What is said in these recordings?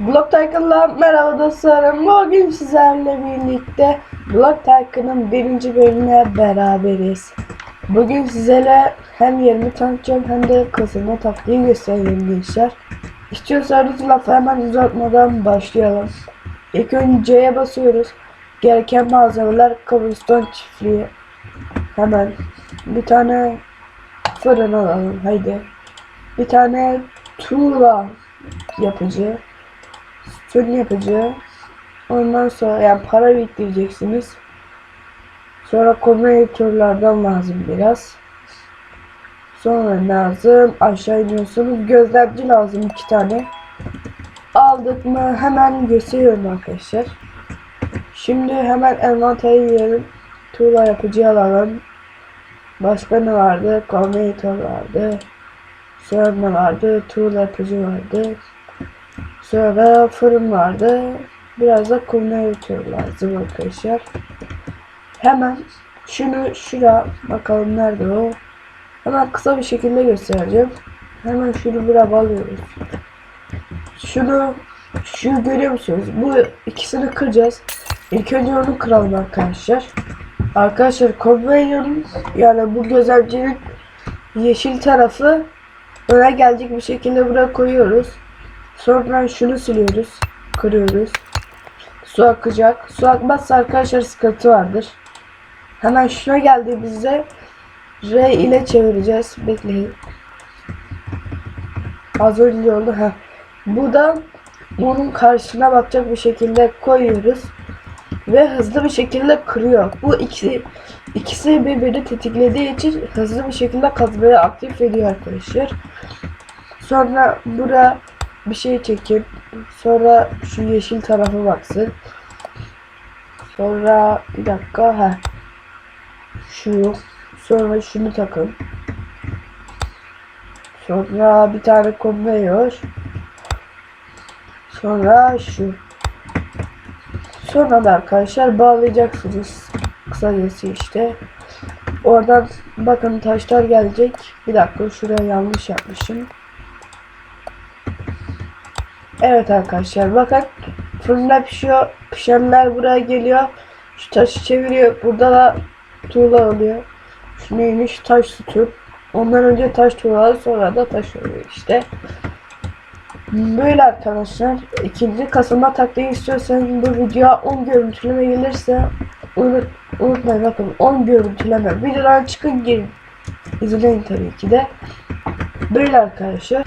Blog Tycoon'la merhaba dostlarım. Bugün sizlerle birlikte Blog Tycoon'ın birinci bölümüne beraberiz. Bugün sizlere hem yerimi tanıtacağım hem de kısımda taktiği göstereyim gençler. İstiyorsanız lafı hemen uzatmadan başlayalım. İlk önce C'ye basıyoruz. Gereken malzemeler cobblestone çiftliği. Hemen bir tane fırın alalım haydi. Bir tane tuğla yapıcı. Fırın yapıcı. Ondan sonra yani para biriktireceksiniz. Sonra konveyörlerden lazım biraz. Sonra lazım aşağı iniyorsunuz. Gözlemci lazım iki tane. Aldık mı hemen gösteriyorum arkadaşlar. Şimdi hemen envantere girelim. Tuğla yapıcı alalım. Başka ne vardı? Konveyör vardı. Sonra ne vardı? Tuğla yapıcı vardı. Sonra fırın vardı. Biraz da konveyör lazım arkadaşlar. Hemen şunu şura bakalım nerede o. Hemen kısa bir şekilde göstereceğim. Hemen şunu buraya alıyoruz. Şunu şu görüyor musunuz? Bu ikisini kıracağız. İlk önce onu kıralım arkadaşlar. Arkadaşlar konveyörün yani bu gözlemcinin yeşil tarafı öne gelecek bir şekilde buraya koyuyoruz. Sonra şunu siliyoruz. Kırıyoruz. Su akacak. Su akmazsa arkadaşlar sıkıntı vardır. Hemen şuna geldiğimizde R ile çevireceğiz. Bekleyin. Az önce oldu. ha. Bu da bunun karşısına bakacak bir şekilde koyuyoruz. Ve hızlı bir şekilde kırıyor. Bu ikisi ikisi birbirini tetiklediği için hızlı bir şekilde kazmayı aktif ediyor arkadaşlar. Sonra buraya bir şey çekin. Sonra şu yeşil tarafa baksın. Sonra bir dakika ha. Şu sonra şunu takın. Sonra bir tane konveyör. Sonra şu. Sonra da arkadaşlar bağlayacaksınız. Kısacası işte. Oradan bakın taşlar gelecek. Bir dakika şuraya yanlış yapmışım. Evet arkadaşlar bakın fırında pişiyor. Pişenler buraya geliyor. Şu taşı çeviriyor. Burada da tuğla oluyor. Şu neymiş? Taş sütun. Ondan önce taş tuğla sonra da taş oluyor işte. Böyle arkadaşlar. ikinci Kasım'a taktiği istiyorsanız bu videoya 10 görüntüleme gelirse unut, unutmayın bakın 10 görüntüleme. Videodan çıkın girin. İzleyin tabii ki de. Böyle arkadaşlar.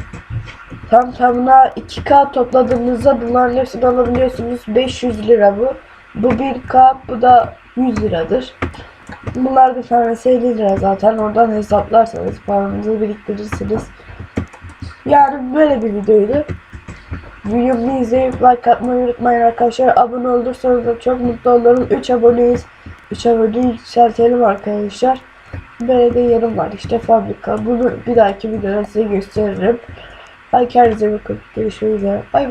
Tam tamına 2K topladığınızda bunların hepsini alabiliyorsunuz. 500 lira bu. Bu 1K bu da 100 liradır. Bunlar bir tanesi 50 lira zaten. Oradan hesaplarsanız paranızı biriktirirsiniz. Yani böyle bir videoydu. Videomu izleyip like atmayı unutmayın arkadaşlar. Abone olursanız da çok mutlu olurum. 3 aboneyiz. 3 aboneyi yükseltelim arkadaşlar. Böyle de yarım var işte fabrika. Bunu bir dahaki videoda size gösteririm. Ay kendinize bakın. Görüşmek üzere. Bay bay.